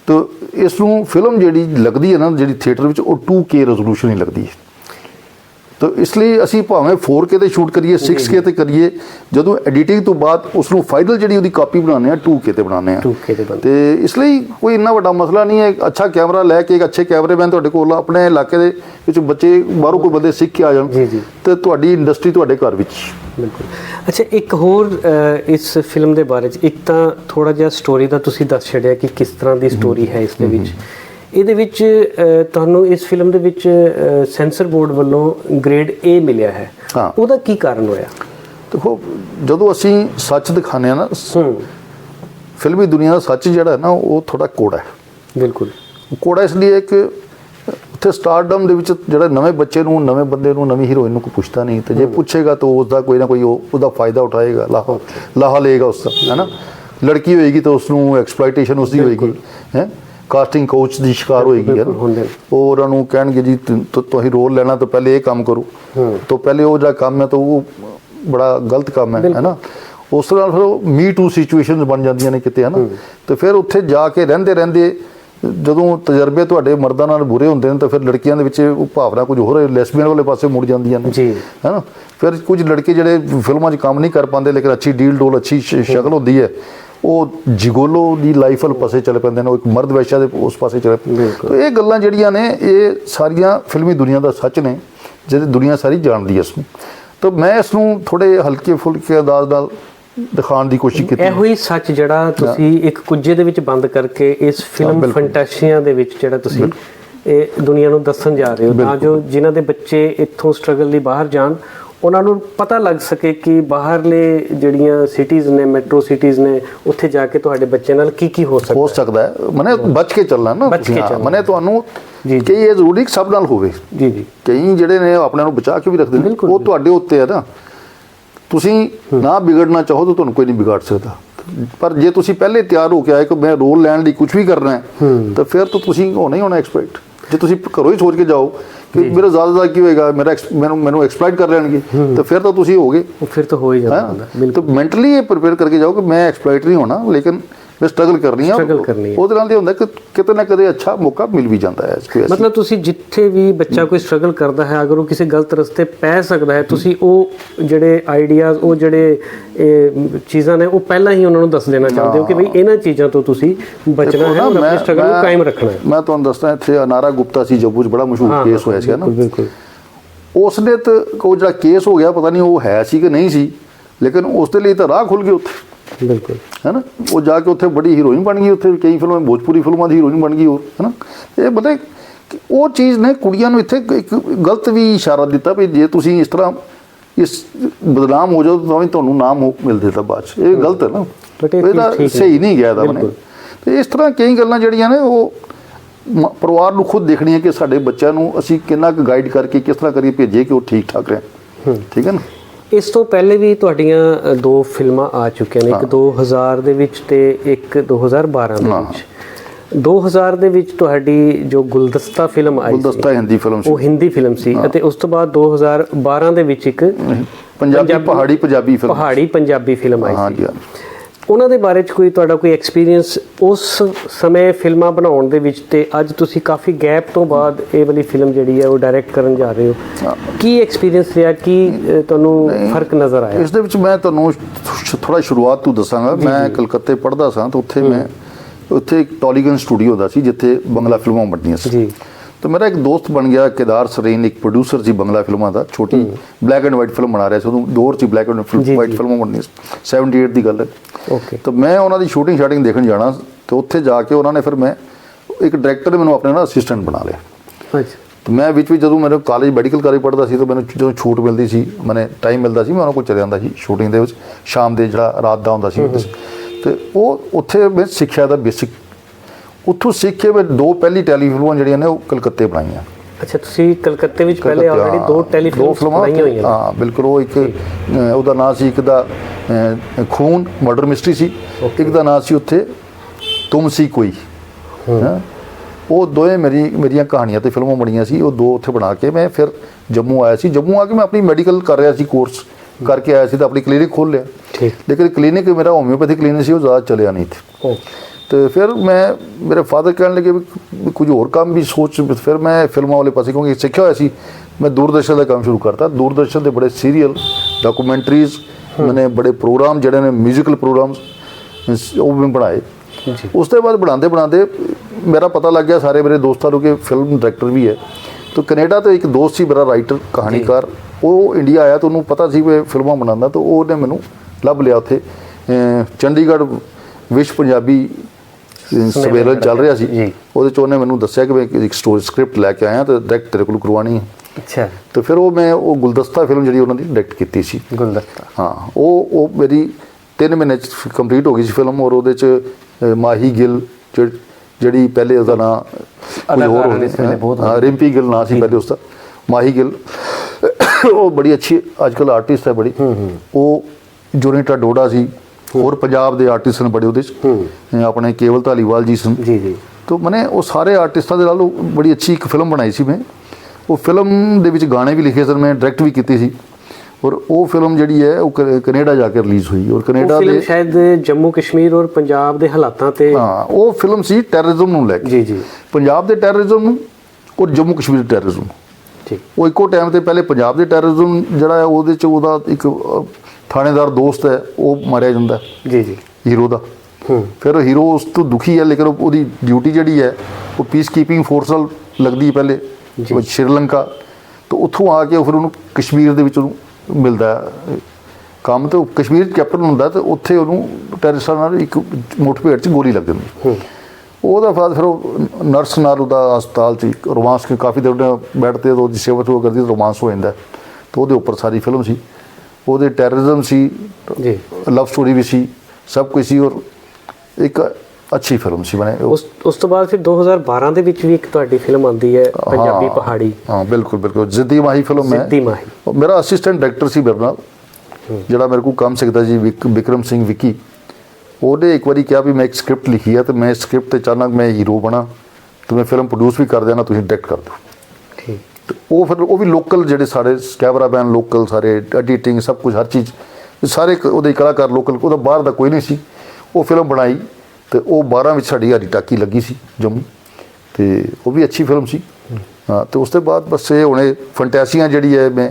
ਤਾਂ ਇਸ ਨੂੰ ਫਿਲਮ ਜਿਹੜੀ ਲੱਗਦੀ ਹੈ ਨਾ ਜਿਹੜੀ ਥੀਏਟਰ ਵਿੱਚ ਉਹ 2K ਰੈਜ਼ੋਲੂਸ਼ਨ ਹੀ ਲੱਗਦੀ ਹੈ। ਤਾਂ ਇਸ ਲਈ ਅਸੀਂ ਭਾਵੇਂ 4K ਤੇ ਸ਼ੂਟ ਕਰੀਏ 6K ਤੇ ਕਰੀਏ ਜਦੋਂ ਐਡੀਟਿੰਗ ਤੋਂ ਬਾਅਦ ਉਸ ਨੂੰ ਫਾਈਨਲ ਜਿਹੜੀ ਉਹਦੀ ਕਾਪੀ ਬਣਾਉਂਦੇ ਆ 2K ਤੇ ਬਣਾਉਂਦੇ ਆ 2K ਤੇ। ਤੇ ਇਸ ਲਈ ਕੋਈ ਇੰਨਾ ਵੱਡਾ ਮਸਲਾ ਨਹੀਂ ਹੈ ਇੱਕ ਅੱਛਾ ਕੈਮਰਾ ਲੈ ਕੇ ਇੱਕ ਅੱਛੇ ਕੈਮਰਾਮੈਨ ਤੁਹਾਡੇ ਕੋਲ ਆਪਣੇ ਇਲਾਕੇ ਦੇ ਵਿੱਚ ਬੱਚੇ ਬਾਹਰੋਂ ਕੋਈ ਬੰਦੇ ਸਿੱਖ ਕੇ ਆ ਜਾਣ। ਤੇ ਤੁਹਾਡੀ ਇੰਡਸਟਰੀ ਤੁਹਾਡੇ ਘਰ ਵਿੱਚ। ਬਿਲਕੁਲ। ਅੱਛਾ ਇੱਕ ਹੋਰ ਇਸ ਫਿਲਮ ਦੇ ਬਾਰੇ ਚ ਇੱਕ ਤਾਂ ਥੋੜਾ ਜਿਹਾ ਸਟੋਰੀ ਦਾ ਤੁਸੀਂ ਦੱਸ ਛੱਡਿਆ ਕਿ ਕਿਸ ਤਰ੍ਹਾਂ ਦੀ ਸਟੋਰੀ ਹੈ ਇਸ ਦੇ ਵਿੱਚ। ਇਹਦੇ ਵਿੱਚ ਤੁਹਾਨੂੰ ਇਸ ਫਿਲਮ ਦੇ ਵਿੱਚ ਸੈਂਸਰ ਬੋਰਡ ਵੱਲੋਂ ਗ੍ਰੇਡ A ਮਿਲਿਆ ਹੈ। ਹਾਂ। ਉਹਦਾ ਕੀ ਕਾਰਨ ਹੋਇਆ? ਦੇਖੋ ਜਦੋਂ ਅਸੀਂ ਸੱਚ ਦਿਖਾਉਂਦੇ ਆ ਨਾ ਫਿਲਮੀ ਦੁਨੀਆ ਦਾ ਸੱਚ ਜਿਹੜਾ ਹੈ ਨਾ ਉਹ ਥੋੜਾ ਕੋੜਾ ਹੈ। ਬਿਲਕੁਲ। ਕੋੜਾ ਇਸ ਲਈ ਹੈ ਕਿ ਉੱਥੇ ਸਟਾਰਡਮ ਦੇ ਵਿੱਚ ਜਿਹੜਾ ਨਵੇਂ ਬੱਚੇ ਨੂੰ ਨਵੇਂ ਬੰਦੇ ਨੂੰ ਨਵੀਂ ਹੀਰੋਇਨ ਨੂੰ ਕੋਈ ਪੁੱਛਦਾ ਨਹੀਂ ਤੇ ਜੇ ਪੁੱਛੇਗਾ ਤਾਂ ਉਸ ਦਾ ਕੋਈ ਨਾ ਕੋਈ ਉਹ- ਉਹਦਾ ਫਾਇਦਾ ਉਠਾਏਗਾ ਲਾਹਾ ਲਾਹਾ ਲਏਗਾ ਉਸ ਦਾ ਹੈਨਾ ਲੜਕੀ ਹੋਏਗੀ ਤਾਂ ਉਸ ਨੂੰ ਐਕਸਪਲੋਇਟੇਸ਼ਨ ਉਸ ਦੀ ਹੋਏਗੀ ਹੈ? ਕਾਸਟਿੰਗ ਕੋਚ ਦੀ ਸ਼ਿਕਾਰ ਹੋਏਗੀ ਨੇ। ਉਹ ਉਹਨਾਂ ਨੂੰ ਕਹਿਣਗੇ ਜੀ ਤੁਸੀਂ ਰੋਲ ਲੈਣਾ ਤਾਂ ਪਹਿਲੇ ਇਹ ਕੰਮ ਕਰੋ। ਤਾਂ ਪਹਿਲੇ ਉਹ ਜਿਹੜਾ ਕੰਮ ਹੈ ਤਾਂ ਉਹ ਬੜਾ ਗਲਤ ਕੰਮ ਹੈ ਹੈ ਨਾ ਉਸ ਤਰ੍ਹਾਂ ਨਾਲ ਫਿਰ ਉਹ ਮੀ ਟੂ ਸਿਚੁਏਸ਼ਨਸ ਬਣ ਜਾਂਦੀਆਂ ਨੇ ਕਿਤੇ ਹੈ। ਨਾ ਤੇ ਫਿਰ ਉੱਥੇ ਜਾ ਕੇ ਰਹਿੰਦੇ ਰਹਿੰਦੇ ਜਦੋਂ ਤਜਰਬੇ ਤੁਹਾਡੇ ਮਰਦਾਂ ਨਾਲ ਬੁਰੇ ਹੁੰਦੇ ਨੇ ਤਾਂ ਫਿਰ ਲੜਕੀਆਂ ਦੇ ਵਿੱਚ ਉਹ ਭਾਵਨਾ ਕੁਝ ਹੋਰ ਲੈਸਬੀਅਨ ਵਾਲੇ ਪਾਸੇ ਮੁੜ ਜਾਂਦੀਆਂ ਨੇ ਜੀ। ਹੈ ਨਾ ਫਿਰ ਕੁਝ ਲੜਕੇ ਜਿਹੜੇ ਫਿਲਮਾਂ 'ਚ ਕੰਮ ਨਹੀਂ ਕਰ ਪਾਉਂਦੇ ਲੇਕਿਨ ਅੱਛੀ ਡੀਲ ਡੋਲ ਅੱਛੀ ਸ਼ਕਲ ਹੁੰਦੀ ਹੈ। ਉਹ ਜਿਗੋਲੋ ਦੀ ਲਾਈਫ ਵਾਲੇ ਪਾਸੇ ਚਲੇ ਪੈਂਦੇ ਨੇ ਉਹ ਇੱਕ ਮਰਦ ਵੈਸ਼ਾ ਦੇ ਉਸ ਪਾਸੇ ਚਲੇ। ਤਾਂ ਇਹ ਗੱਲਾਂ ਜਿਹੜੀਆਂ ਨੇ ਇਹ ਸਾਰੀਆਂ ਫਿਲਮੀ ਦੁਨੀਆ ਦਾ ਸੱਚ ਨੇ ਜਿਹਦੇ ਦੁਨੀਆ ਸਾਰੀ ਜਾਣਦੀ ਹੈ ਇਸ ਨੂੰ ਤਾਂ ਮੈਂ ਇਸ ਨੂੰ ਥੋੜੇ ਹਲਕੇ ਫੁਲਕੇ ਅੰਦਾਜ਼ ਨਾਲ ਦਿਖਾਉਣ ਦੀ ਕੋਸ਼ਿਸ਼ ਕੀਤੀ ਇਹੋ ਹੀ ਸੱਚ ਜਿਹੜਾ ਤੁਸੀਂ ਇੱਕ ਕੁੱਜੇ ਦੇ ਵਿੱਚ ਬੰਦ ਕਰਕੇ ਇਸ ਫਿਲਮ। ਫੈਂਟੈਸੀਆਂ ਦੇ ਵਿੱਚ ਜਿਹੜਾ ਤੁਸੀਂ ਇਹ ਦੁਨੀਆ ਨੂੰ ਦੱਸਣ ਜਾ ਰਹੇ ਹੋ ਤਾਂ ਜੋ ਜਿਨ੍ਹਾਂ ਦੇ ਬੱਚੇ ਇੱਥੋਂ ਸਟਰਗਲ ਲਈ ਬਾਹਰ ਜਾਣ ਉਹਨਾਂ ਨੂੰ ਪਤਾ ਲੱਗ ਸਕੇ ਕਿ ਬਾਹਰਲੇ ਜਿਹੜੀਆਂ ਸਿਟੀਜ਼ ਨੇ ਮੈਟਰੋ ਸਿਟੀਜ਼ ਨੇ ਉੱਥੇ ਜਾ ਕੇ ਤੁਹਾਡੇ ਬੱਚੇ ਨਾਲ ਕੀ ਕੀ ਹੋ ਸਕਦਾ ਹੋ ਸਕਦਾ ਹੈ। ਮਨੇ ਬਚ ਕੇ ਚੱਲਣਾ ਨਾ। ਕੇ। ਮਨੇ ਤੁਹਾਨੂੰ ਜੀ, ਜੀ। ਕਈ ਇਹ ਜ਼ਰੂਰੀ ਕਿ ਸਭ ਨਾਲ ਹੋਵੇ। ਜੀ ਜੀ। ਕਈ ਜਿਹੜੇ ਨੇ ਆਪਣੇ ਨੂੰ ਬਚਾ ਕੇ ਵੀ ਰੱਖਦੇ ਨੇ। ਉਹ ਤੁਹਾਡੇ ਉੱਤੇ ਹੈ ਨਾ। ਤੁਸੀਂ ਨਾ ਵਿਗੜਨਾ ਚਾਹੋ ਤਾਂ ਤੁਹਾਨੂੰ ਕੋਈ ਨਹੀਂ ਵਿਗਾੜ ਸਕਦਾ। ਪਰ ਜੇ ਤੁਸੀਂ ਪਹਿਲੇ ਤਿਆਰ ਹੋ ਕੇ ਆਏ ਕਿ ਮੈਂ ਰੋਲ ਲੈਣ ਲਈ ਕੁਝ ਵੀ ਕਰਨਾ ਹੈ ਤਾਂ ਫਿਰ ਤਾਂ ਤੁਸੀਂ ਹੋਣਾ ਹੀ ਹੋਣਾ ਐਕਸਪੈਕਟ ਜੇ ਤੁਸੀਂ ਘਰੋਂ ਹੀ ਸੋਚ ਕੇ ਜਾਓ ਕਿ ਮੇਰਾ ਜ਼ਿਆਦਾ ਜ਼ਿਆਦਾ ਕੀ ਹੋਏਗਾ ਮੇਰਾ ਮੈਨੂੰ ਮੈਨੂੰ ਐਕਸਪਲੋਇਟ ਕਰ ਲੈਣਗੇ ਤਾਂ ਫਿਰ ਤਾਂ ਤੁਸੀਂ ਹੋਗੇ ਫਿਰ ਤਾਂ ਹੋ ਹੀ ਜਾਂਦਾ ਹੁੰਦਾ ਹੈ ਤਾਂ ਮੈਂਟਲੀ ਇਹ ਪ੍ਰਿਪੇਅਰ ਕਰਕੇ ਜਾਓ ਕਿ ਮੈਂ ਐਕਸਪਲੋਇਟ ਨਹੀਂ ਹੋਣਾ ਲੇਕਿਨ ਮੈਂ ਸਟਰਗਲ ਕਰਨੀ ਆ। ਕਰਨੀ ਹੈ। ਉਹਦੇ ਨਾਲ ਇਹ ਹੁੰਦਾ ਕਿ ਕਿਤੇ ਨਾ ਕਿਤੇ ਅੱਛਾ ਮੌਕਾ ਮਿਲ ਵੀ ਜਾਂਦਾ ਹੈ ਕੋਈ ਮਤਲਬ ਤੁਸੀਂ ਜਿੱਥੇ ਵੀ ਬੱਚਾ ਕੋਈ ਸਟਰਗਲ ਕਰਦਾ ਹੈ ਅਗਰ ਉਹ ਕਿਸੇ ਗਲਤ ਰਸਤੇ ਪੈ ਸਕਦਾ ਹੈ ਤੁਸੀਂ ਉਹ ਜਿਹੜੇ ਆਈਡੀਆਜ਼ ਉਹ ਜਿਹੜੇ ਇਹ ਚੀਜ਼ਾਂ ਨੇ ਉਹ ਪਹਿਲਾਂ ਹੀ ਉਹਨਾਂ ਨੂੰ ਦੱਸ ਦੇਣਾ ਚਾਹੁੰਦੇ ਹੋ ਕਿ ਬਈ ਇਹਨਾਂ ਚੀਜ਼ਾਂ ਤੋਂ ਤੁਸੀਂ ਬਚਣਾ ਹੈ ਔਰ ਆਪਣੀ ਸਟਰਗਲ ਨੂੰ ਕਾਇਮ ਰੱਖਣਾ ਹੈ। ਮੈਂ ਤੁਹਾਨੂੰ ਦੱਸਦਾ ਇੱਥੇ ਅਨਾਰਾ ਗੁਪਤਾ ਸੀ ਜੰਮੂ 'ਚ ਬੜਾ ਮਸ਼ਹੂਰ ਕੇਸ ਹੋਇਆ ਸੀ ਨਾ? ਬਿਲਕੁਲ ਬਿਲਕੁਲ। ਉਸ ਨੇ ਤਾਂ ਉਹ ਜਿਹੜਾ ਕੇਸ ਹੋ ਗਿਆ ਪਤਾ ਨਹੀਂ ਉਹ ਹੈ ਸੀ ਕਿ ਨਹੀਂ ਸੀ ਲੇਕਿਨ ਉਸ ਦੇ ਲਈ ਤਾਂ ਰਾਹ ਖੁੱਲ ਗਈ ਉੱਥੇ। ਬਿਲਕੁਲ। ਹੈਨਾ? ਉਹ ਜਾ ਕੇ ਉੱਥੇ ਬੜੀ ਹੀਰੋਇਨ ਬਣ ਗਈ ਉੱਥੇ ਕਈ ਫਿਲਮਾਂ ਭੋਜਪੁਰੀ ਫਿਲਮਾਂ ਦੀ ਹੀਰੋਇਨ ਬਣ ਗਈ ਹੋਰ ਹੈਨਾ? ਇਹ ਕਿ ਉਹ ਚੀਜ਼ ਨੇ ਕੁੜੀਆਂ ਨੂੰ ਇੱਥੇ ਇੱਕ ਗਲਤ ਵੀ ਇਸ਼ਾਰਾ ਦਿੱਤਾ ਵੀ ਜੇ ਤੁਸੀਂ ਇਸ ਤਰ੍ਹਾਂ ਇਸ ਬਦਨਾਮ ਹੋ ਜਾਓ ਤਾਂ ਵੀ ਤੁਹਾਨੂੰ ਨਾਮ ਹੋ- ਮਿਲ ਦੇਤਾ ਬਾਅਦ 'ਚ। ਇਹ ਗਲਤ ਹੈ ਨਾ। ਇਹਦਾ। ਸਹੀ ਨਹੀਂ ਗਿਆ ਦਾ ਬਣੇ। ਤੇ ਇਸ ਤਰ੍ਹਾਂ ਕਈ ਗੱਲਾਂ ਜਿਹੜੀਆਂ ਨੇ ਉਹ ਪਰਿਵਾਰ ਨੂੰ ਖੁਦ ਦੇਖਣੀਆਂ ਕਿ ਸਾਡੇ ਬੱਚਿਆਂ ਨੂੰ ਅਸੀਂ ਕਿੰਨਾ ਕੁ ਗਾਈਡ ਕਰਕੇ ਕਿਸ ਤਰ੍ਹਾਂ ਕਰੀਏ ਭੇਜੀਏ ਕਿ ਉਹ ਠੀਕ ਠਾਕ ਰਹਿਣ ਠੀਕ ਹੈ ਨਾ? ਇਸ ਤੋਂ ਪਹਿਲੇ ਵੀ ਤੁਹਾਡੀਆਂ ਦੋ ਫਿਲਮਾਂ ਆ ਚੁੱਕੀਆਂ ਨੇ। ਇੱਕ 2000 ਦੇ ਵਿੱਚ ਤੇ ਇੱਕ 2012 ਦੇ। ਵਿੱਚ। 2000 ਦੇ ਵਿੱਚ ਤੁਹਾਡੀ ਜੋ ਗੁਲਦਸਤਾ ਫਿਲਮ ਆਈ ਗੁਲਦਸਤਾ ਹਿੰਦੀ ਫਿਲਮ ਸੀ। ਉਹ ਹਿੰਦੀ ਫਿਲਮ ਸੀ ਅਤੇ ਉਸ ਤੋਂ ਬਾਅਦ 2012 ਦੇ ਵਿੱਚ ਇੱਕ ਪੰਜਾਬੀ ਪਹਾੜੀ ਪੰਜਾਬੀ ਫਿਲਮ। ਪਹਾੜੀ ਪੰਜਾਬੀ ਫਿਲਮ ਆਈ ਸੀ ਜੀ ਹਾਂ। ਉਹਨਾਂ ਦੇ ਬਾਰੇ ਚ ਕੋਈ ਤੁਹਾਡਾ ਕੋਈ ਐਕਸਪੀਰੀਅੰਸ ਉਸ ਸਮੇਂ ਫਿਲਮਾਂ ਬਣਾਉਣ ਦੇ ਵਿੱਚ ਤੇ ਅੱਜ ਤੁਸੀਂ ਕਾਫੀ ਗੈਪ ਤੋਂ ਬਾਅਦ ਇਹ ਵਾਲੀ ਫਿਲਮ ਜਿਹੜੀ ਹੈ ਉਹ ਡਾਇਰੈਕਟ ਕਰਨ ਜਾ ਰਹੇ ਹੋ। ਕੀ ਐਕਸਪੀਰੀਅੰਸ ਰਿਹਾ? ਕੀ ਤੁਹਾਨੂੰ ਫ਼ਰਕ ਨਜ਼ਰ ਆਇਆ? ਇਸ ਦੇ ਵਿੱਚ ਮੈਂ ਤੁਹਾਨੂੰ ਥੋੜਾ ਸ਼ੁਰੂਆਤ ਤੋਂ ਦੱਸਾਂਗਾ। ਮੈਂ ਕਲਕੱਤੇ ਪੜ੍ਹਦਾ ਸਾਂ ਤਾਂ ਉੱਥੇ ਮੈਂ ਉੱਥੇ ਇੱਕ ਟੋਲੀਗਨ ਸਟੂਡੀਓ ਦਾ ਸੀ ਜਿੱਥੇ ਬੰਗਲਾ ਫਿਲਮਾਂ ਬਣਦੀਆਂ ਸੀ। ਜੀ। ਤਾਂ ਮੇਰਾ ਇੱਕ ਦੋਸਤ ਬਣ ਗਿਆ ਕੇਦਾਰ ਸਰੇਨ ਇੱਕ ਪ੍ਰੋਡਿਊਸਰ ਸੀ ਬੰਗਲਾ ਫਿਲਮਾਂ ਦਾ ਛੋਟੀ ਬਲੈਕ ਐਂਡ ਵਾਈਟ ਫਿਲਮ ਬਣਾ ਰਿਹਾ ਸੀ ਉਦੋਂ ਦੌਰ ਚ ਬਲੈਕ ਐਂਡ ਵਾਈਟ। ਫਿਲਮਾਂ ਬਣਦੀਆਂ ਸੀ। 78 ਦੀ ਗੱਲ ਹੈ। ਓਕੇ ਤਾਂ ਮੈਂ ਉਹਨਾਂ ਦੀ ਸ਼ੂਟਿੰਗ ਸ਼ਾਟਿੰਗ ਦੇਖਣ ਜਾਣਾ ਤੇ ਉੱਥੇ ਜਾ ਕੇ ਉਹਨਾਂ ਨੇ ਫਿਰ ਮੈਂ ਇੱਕ ਡਾਇਰੈਕਟਰ ਨੇ ਮੈਨੂੰ ਆਪਣੇ ਨਾਲ ਅਸਿਸਟੈਂਟ ਬਣਾ ਲਿਆ। ਅੱਛਾ। ਤੇ ਮੈਂ ਵਿੱਚ ਵਿੱਚ ਜਦੋਂ ਮੇਰੇ ਕਾਲਜ ਮੈਡੀਕਲ ਕਾਲਜ ਪੜ੍ਹਦਾ ਸੀ ਤਾਂ ਮੈਨੂੰ ਜਦੋਂ ਛੂਟ ਮਿਲਦੀ ਸੀ ਮੈਨੇ ਟਾਈਮ ਮਿਲਦਾ ਸੀ ਮੈਂ ਉਹਨਾਂ ਕੋਲ ਚਲੇ ਜਾਂਦਾ ਸੀ ਸ਼ੂਟਿੰਗ ਦੇ ਵਿੱਚ। ਸ਼ਾਮ ਦੇ ਜਿਹੜਾ ਰਾਤ ਦਾ ਹੁੰਦਾ ਸੀ ਤੇ ਉਹ ਉੱਥੇ ਮੈਂ ਸਿੱਖਿਆ ਦਾ ਬੇਸਿਕ ਉੱਥੋਂ ਸਿੱਖ ਕੇ ਮੈਂ ਦੋ ਪਹਿਲੀ ਟੈਲੀਫਿਲਮਾਂ ਜਿਹੜੀਆਂ ਨੇ ਉਹ ਕਲਕੱਤੇ ਬਣਾਈਆਂ। ਅੱਛਾ ਤੁਸੀਂ ਕਲਕੱਤੇ ਵਿੱਚ ਪਹਿਲੇ ਆਲਰੇਡੀ ਦੋ ਦੋ ਟੈਲੀਫਿਲਮਸ ਫਿਲਮਾਂ ਬਣਾਈਆਂ ਹੋਈਆਂ ਹਾਂ ਬਿਲਕੁਲ ਉਹ ਇੱਕ ਉਹਦਾ ਨਾਂ ਸੀ ਇੱਕ ਦਾ ਖੂਨ ਮਰਡਰ ਮਿਸਟਰੀ ਸੀ। ਇੱਕ ਦਾ ਨਾਂ ਸੀ ਉੱਥੇ ਤੁਮ ਸੀ ਕੋਈ। ਹਾਂ। ਉਹ ਦੋਵੇਂ ਮੇਰੀ ਮੇਰੀਆਂ ਕਹਾਣੀਆਂ ਤੇ ਫਿਲਮਾਂ ਬਣੀਆਂ ਸੀ ਉਹ ਦੋ ਉੱਥੇ ਬਣਾ ਕੇ ਮੈਂ ਫਿਰ ਜੰਮੂ ਆਇਆ ਸੀ। ਜੰਮੂ ਆ ਕੇ ਮੈਂ ਆਪਣੀ ਮੈਡੀਕਲ ਕਰ ਰਿਹਾ ਸੀ ਕੋਰਸ ਕਰਕੇ ਆਇਆ ਸੀ ਤਾਂ ਆਪਣੀ ਕਲੀਨਿਕ ਖੋਲ ਲਿਆ। ਠੀਕ। ਲੇਕਿਨ ਕਲੀਨਿਕ ਮੇਰਾ ਹੋਮਿਓਪੈਥੀ ਕਲੀਨਿਕ ਸੀ ਉਹ ਜ਼ਿਆਦਾ ਚੱਲਿਆ ਨਹੀਂ ਓਕੇ। ਤੇ ਫਿਰ ਮੈਂ ਮੇਰੇ ਫਾਦਰ ਕਹਿਣ ਲੱਗੇ ਵੀ ਵੀ ਕੁਝ ਹੋਰ ਕੰਮ ਵੀ ਸੋਚ ਫਿਰ ਮੈਂ ਫਿਲਮਾਂ ਵਾਲੇ ਪਾਸੇ ਕਿਉਂਕਿ ਸਿੱਖਿਆ ਹੋਇਆ ਸੀ ਮੈਂ ਦੂਰਦਰਸ਼ਨ ਦਾ ਕੰਮ ਸ਼ੁਰੂ ਕਰਤਾ ਦੂਰਦਰਸ਼ਨ ਦੇ ਬੜੇ ਸੀਰੀਅਲ ਡਾਕੂਮੈਂਟਰੀਜ਼ ਮੈਨੇ ਬੜੇ ਪ੍ਰੋਗਰਾਮ ਜਿਹੜੇ ਨੇ 뮤지컬 ਪ੍ਰੋਗਰਾਮਸ ਉਹ ਵੀ ਬਣਾਏ ਜੀ ਉਸ ਤੋਂ ਬਾਅਦ ਬਣਾਉਂਦੇ ਬਣਾਉਂਦੇ ਮੇਰਾ ਪਤਾ ਲੱਗ ਗਿਆ ਸਾਰੇ ਮੇਰੇ ਦੋਸਤਾਂ ਨੂੰ ਕਿ ਫਿਲਮ ਡਾਇਰੈਕਟਰ ਵੀ ਹੈ ਤਾਂ ਕੈਨੇਡਾ ਤੋਂ ਇੱਕ ਦੋਸਤ ਸੀ ਮੇਰਾ ਰਾਈਟਰ ਕਹਾਣੀਕਾਰ ਉਹ ਇੰਡੀਆ ਆਇਆ ਤਾਂ ਉਹਨੂੰ ਪਤਾ ਸੀ ਵੀ ਫਿਲਮਾਂ ਬਣਾਉਂਦਾ ਤਾਂ ਉਹਨੇ ਮੈਨੂੰ ਲੱਭ ਲਿਆ ਉੱਥੇ ਅਹ ਚੰਡੀਗੜ੍ਹ ਵਿਸ਼ ਪੰਜਾਬੀ ਸਵੇਰਾ ਚੱਲ ਰਿਹਾ ਸੀ। ਜੀ। ਉਹਦੇ ਚ ਉਹਨੇ ਮੈਨੂੰ ਦੱਸਿਆ ਕਿ ਮੈਂ ਇੱਕ ਸਟੋਰੀ ਸਕ੍ਰਿਪਟ ਲੈ ਕੇ ਆਇਆ ਤਾਂ ਡਾਇਰੈਕਟ ਤੇਰੇ ਕੋਲ ਕਰਵਾਉਣੀ ਹੈ। ਅੱਛਾ। ਤੇ ਫਿਰ ਉਹ ਮੈਂ ਉਹ ਗੁਲਦਸਤਾ ਫਿਲਮ ਜਿਹੜੀ ਉਹਨਾਂ ਦੀ ਡਾਇਰੈਕਟ ਕੀਤੀ ਸੀ। ਗੁਲਦਸਤਾ। ਹਾਂ ਉਹ ਉਹ ਮੇਰੀ 3 ਮਹੀਨੇ ਚ ਕੰਪਲੀਟ ਹੋ ਗਈ ਸੀ ਫਿਲਮ ਔਰ ਉਹਦੇ ਚ ਮਾਹੀ ਗਿੱਲ ਜਿਹ- ਜਿਹੜੀ ਪਹਿਲੇ ਉਹਦਾ ਨਾਂ ਕੋਈ ਹੋਰ ਹਾਂ ਰਿੰਪੀ ਗਿੱਲ ਨਾਂ ਸੀ ਪਹਿਲੇ ਉਸਦਾ। ਮਾਹੀ ਗਿੱਲ ਉਹ ਬੜੀ ਅੱਛੀ ਅੱਜਕੱਲ ਆਰਟਿਸਟ ਹੈ ਬੜੀ। ਉਹ ਜੋਨੀਟਾ ਡੋਡਾ ਸੀ। ਹੋਰ ਪੰਜਾਬ ਦੇ ਆਰਟਿਸਟ ਨੇ ਬੜੇ ਉਹਦੇ ਚ। ਆਪਣੇ ਕੇਵਲ ਧਾਲੀਵਾਲ ਜੀ ਸਨ। ਜੀ ਜੀ। ਤੋ ਮੈਨੇ ਉਹ ਸਾਰੇ ਆਰਟਿਸਟਾਂ ਦੇ ਨਾਲ ਉਹ ਬੜੀ ਅੱਛੀ ਇੱਕ ਫਿਲਮ ਬਣਾਈ ਸੀ ਮੈਂ। ਉਹ ਫਿਲਮ ਦੇ ਵਿੱਚ ਗਾਣੇ ਵੀ ਲਿਖੇ ਸਨ ਮੈਂ ਡਾਇਰੈਕਟ ਵੀ ਕੀਤੀ ਸੀ। ਔਰ ਉਹ ਫਿਲਮ ਜਿਹੜੀ ਹੈ ਉਹ ਕੈਨੇਡਾ ਜਾ ਕੇ ਰਿਲੀਜ਼ ਹੋਈ। ਔਰ ਕੈਨੇਡਾ ਦੇ ਸ਼ਾਇਦ ਜੰਮੂ ਕਸ਼ਮੀਰ ਔਰ ਪੰਜਾਬ ਦੇ ਹਾਲਾਤਾਂ ਤੇ ਹਾਂ ਉਹ ਫਿਲਮ ਸੀ ਟੈਰਰਿਜ਼ਮ ਨੂੰ ਲੈ ਕੇ। ਜੀ ਜੀ। ਪੰਜਾਬ ਦੇ ਟੈਰਰਿਜ਼ਮ ਨੂੰ ਔਰ ਜੰਮੂ ਕਸ਼ਮੀਰ ਦੇ ਟੈਰਰਿਜ਼ਮ ਠੀਕ। ਉਹ ਇੱਕੋ ਟਾਈਮ ਤੇ ਪਹਿਲੇ ਪੰਜਾਬ ਦੇ ਟੈਰਰਿਜ਼ਮ ਜਿਹੜਾ ਹੈ ਉਹਦੇ ਚ ਉਹਦਾ ਇੱਕ ਥਾਣੇਦਾਰ ਦੋਸਤ ਹੈ ਉਹ ਮਾਰਿਆ ਜਾਂਦਾ ਜੀ ਜੀ। ਹੀਰੋ ਦਾ। ਹੂੰ। ਫਿਰ ਹੀਰੋ ਉਸ ਤੋਂ ਦੁਖੀ ਹੈ ਲੇਕਿਨ ਉਹ- ਉਹਦੀ ਡਿਊਟੀ ਜਿਹੜੀ ਹੈ ਉਹ ਪੀਸ ਕੀਪਿੰਗ ਫੋਰਸ ਨਾਲ ਲੱਗਦੀ ਪਹਿਲੇ। ਉਹ ਸ਼੍ਰੀਲੰਕਾ। ਤੋਂ ਉੱਥੋਂ ਆ ਕੇ ਫਿਰ ਉਹਨੂੰ ਕਸ਼ਮੀਰ ਦੇ ਵਿੱਚ ਉਹਨੂੰ ਮਿਲਦਾ ਕੰਮ ਤੇ ਕਸ਼ਮੀਰ ਕੈਪਟਨ ਹੁੰਦਾ ਤੇ ਉੱਥੇ ਉਹਨੂੰ ਟੈਰਰਿਸਟਾਂ ਨਾਲ ਇੱਕ ਮੁੱਠਭੇੜ 'ਚ ਗੋਲੀ ਲੱਗ ਜਾਂਦੀ ਹੂੰ। ਉਹਦਾ ਬਾਅਦ ਫਿਰ ਉਹ ਨਰਸ ਨਾਲ ਉਹਦਾ ਹਸਪਤਾਲ 'ਚ ਰੋਮਾਂਸ ਕੇ ਕਾਫੀ ਦੇਰ ਬੈੱਡ ਤੇ ਉਹਦੀ ਸੇਵਾ ਸੁਵਾ ਕਰਦੀ ਰੋਮਾਂਸ ਹੋ ਜਾਂਦਾ ਤੇ ਉਹਦੇ ਉੱਪਰ ਸਾਰੀ ਫਿਲਮ ਸੀ। ਉਹਦੇ ਟੈਰਰਿਜ਼ਮ ਸੀ ਜੀ। ਲਵ ਸਟੋਰੀ ਵੀ ਸੀ ਸਭ ਕੁਝ ਸੀ ਔਰ ਇੱਕ ਅੱਛੀ ਫਿਲਮ ਸੀ ਬਣੇ ਉਸ ਉਸ ਤੋਂ ਬਾਅਦ ਫਿਰ 2012 ਦੇ ਵਿੱਚ ਵੀ ਇੱਕ ਤੁਹਾਡੀ ਫਿਲਮ ਆਉਂਦੀ ਹੈ ਪੰਜਾਬੀ ਹਾਂ, ਪਹਾੜੀ। ਹਾਂ ਬਿਲਕੁਲ ਬਿਲਕੁਲ। ਜ਼ਿੱਦੀ ਮਾਹੀ ਫਿਲਮ ਮੈਂ ਸਿੱਧੀ ਮਾਹੀ। ਮੇਰਾ ਅਸਿਸਟੈਂਟ ਡਾਇਰੈਕਟਰ ਸੀ ਮੇਰੇ ਨਾਲ ਜਿਹੜਾ ਮੇਰੇ ਕੋਲ ਕੰਮ ਸਿੱਖਦਾ ਜੀ ਵਿਕ- ਵਿਕਰਮ ਸਿੰਘ ਵਿੱਕੀ। ਉਹਨੇ ਇੱਕ ਵਾਰੀ ਕਿਹਾ ਵੀ ਮੈਂ ਇੱਕ ਸਕ੍ਰਿਪਟ ਲਿਖੀ ਹੈ ਤੇ ਮੈਂ ਸਕ੍ਰਿਪਟ ਤੇ ਚਾਹਨਾ ਮੈਂ ਹੀਰੋ ਬਣਾ ਤੇ ਮੈਂ ਫਿਲਮ ਪ੍ਰੋਡਿਊਸ ਵੀ ਕਰ ਦੇਣਾ ਤੁਸੀਂ ਡਾਇਰੈਕਟ ਕਰ ਦਿਓ। ਉਹ ਫਿਰ ਉਹ ਵੀ ਲੋਕਲ ਜਿਹੜੇ ਸਾਰੇ ਕੈਮਰਾ ਮੈਨ ਲੋਕਲ ਸਾਰੇ ਐਡੀਟਿੰਗ ਸਭ ਕੁਝ ਹਰ ਚੀਜ਼ ਸਾਰੇ ਉਹਦੇ ਕਲਾਕਾਰ ਲੋਕਲ ਉਹਦਾ ਬਾਹਰ ਦਾ ਕੋਈ ਨਹੀਂ ਸੀ। ਉਹ ਫਿਲਮ ਬਣਾਈ ਤੇ ਉਹ 12 ਵਿੱਚ ਸਾਡੀ ਹਰੀ ਟਾਕੀ ਲੱਗੀ ਸੀ ਜੰਮੂ। ਤੇ ਉਹ ਵੀ ਅੱਛੀ ਫਿਲਮ ਸੀ। ਹਾਂ ਤੇ ਉਸ ਤੋਂ ਬਾਅਦ ਬਸ ਇਹ ਹੁਣੇ ਫੈਂਟੈਸੀਆਂ ਜਿਹੜੀ ਹੈ ਮੈਂ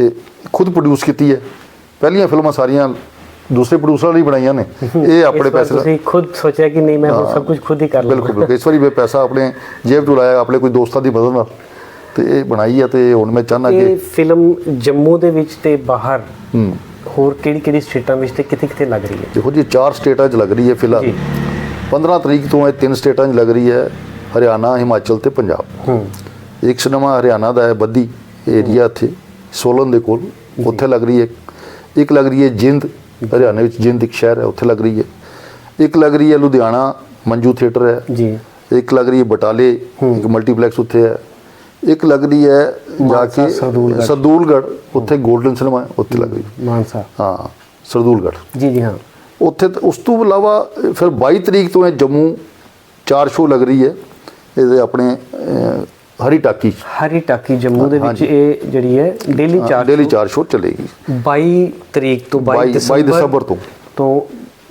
ਇਹ ਖੁਦ ਪ੍ਰੋਡਿਊਸ ਕੀਤੀ ਹੈ। ਪਹਿਲੀਆਂ ਫਿਲਮਾਂ ਸਾਰੀਆਂ ਦੂਸਰੇ ਪ੍ਰੋਡਿਊਸਰ ਲਈ ਬਣਾਈਆਂ ਨੇ। ਇਹ ਆਪਣੇ ਪੈਸੇ ਤੁਸੀਂ ਖੁਦ ਸੋਚਿਆ ਕਿ ਨਹੀਂ ਮੈਂ ਸਭ ਕੁਝ ਖੁਦ ਹੀ ਕਰ ਲਵਾਂ ਬਿਲਕੁਲ ਬਿਲਕੁਲ। ਇਸ ਵਾਰੀ ਮੈਂ ਪੈਸਾ ਆਪਣੇ ਜੇਬ ਤੋਂ ਲਾਇਆ ਆਪਣੇ ਕੋਈ ਦੋਸਤਾਂ ਦੀ ਮਦਦ ਨਾਲ। ਤੇ ਇਹ ਬਣਾਈ ਹੈ ਤੇ ਹੁਣ ਮੈਂ ਚਾਹਨਾ ਇਹ ਕਿ ਫਿਲਮ ਜੰਮੂ ਦੇ ਵਿੱਚ ਤੇ ਬਾਹਰ ਹੂੰ। ਹੋਰ ਕਿਹੜੀ ਕਿਹੜੀ ਸਟੇਟਾਂ ਵਿੱਚ ਤੇ ਕਿੱਥੇ ਕਿੱਥੇ ਲੱਗ ਰਹੀ ਹੈ? ਦੇਖੋ ਜੀ ਚਾਰ ਸਟੇਟਾਂ 'ਚ ਲੱਗ ਰਹੀ ਹੈ ਫਿਲਹਾਲ। ਜੀ। 15 ਤਰੀਕ ਤੋਂ ਇਹ ਤਿੰਨ ਸਟੇਟਾਂ 'ਚ ਲੱਗ ਰਹੀ ਹੈ ਹਰਿਆਣਾ ਹਿਮਾਚਲ ਤੇ ਪੰਜਾਬ। ਹੂੰ। ਇੱਕ ਸਿਨੇਮਾ ਹਰਿਆਣਾ ਦਾ ਹੈ ਬੱਦੀ ਏਰੀਆ ਇੱਥੇ ਸੋਲਨ ਦੇ ਕੋਲ। ਉੱਥੇ ਲੱਗ ਰਹੀ ਹੈ। ਇੱਕ ਲੱਗ ਰਹੀ ਹੈ ਜਿੰਦ ਹਰਿਆਣਾ ਵਿੱਚ ਜਿੰਦ ਇੱਕ ਸ਼ਹਿਰ ਹੈ ਉੱਥੇ ਲੱਗ ਰਹੀ ਹੈ। ਇੱਕ ਲੱਗ ਰਹੀ ਹੈ ਲੁਧਿਆਣਾ ਮੰਜੂ ਥੀਏਟਰ ਹੈ। ਜੀ। ਇੱਕ ਲੱਗ ਰਹੀ ਹੈ ਬਟਾਲੇ ਇੱਕ ਮਲਟੀਪਲੈਕਸ ਉੱਥੇ ਹੈ। ਇੱਕ ਲੱਗ ਰਹੀ ਹੈ ਜਾ ਕੇ। ਸਰਦੂਲਗੜ੍ਹ। ਉੱਥੇ 골ਡਨ ਸਿਨੇਮਾ ਉੱਥੇ ਲੱਗ ਰਹੀ ਮਾਨਸਾ। ਹਾਂ ਸਰਦੂਲਗੜ੍ਹ। ਜੀ ਜੀ ਹਾਂ। ਉੱਥੇ ਉਸ ਤੋਂ ਇਲਾਵਾ ਫਿਰ 22 ਤਰੀਕ ਤੋਂ ਇਹ ਜੰਮੂ ਚਾਰ ਸ਼ੋਅ ਲੱਗ ਰਹੀ ਹੈ ਇਹਦੇ ਆਪਣੇ ਹਰੀ ਟਾਕੀ। ਹਰੀ ਟਾਕੀ ਜੰਮੂ ਦੇ ਵਿੱਚ। ਇਹ ਜਿਹੜੀ ਹੈ ਡੇਲੀ ਚਾਰ ਡੇਲੀ ਚਾਰ ਸ਼ੋਅ ਚੱਲੇਗੀ। 22 ਤਰੀਕ ਤੋਂ 22 22 ਦਸੰਬਰ ਤੋਂ। ਤੋਂ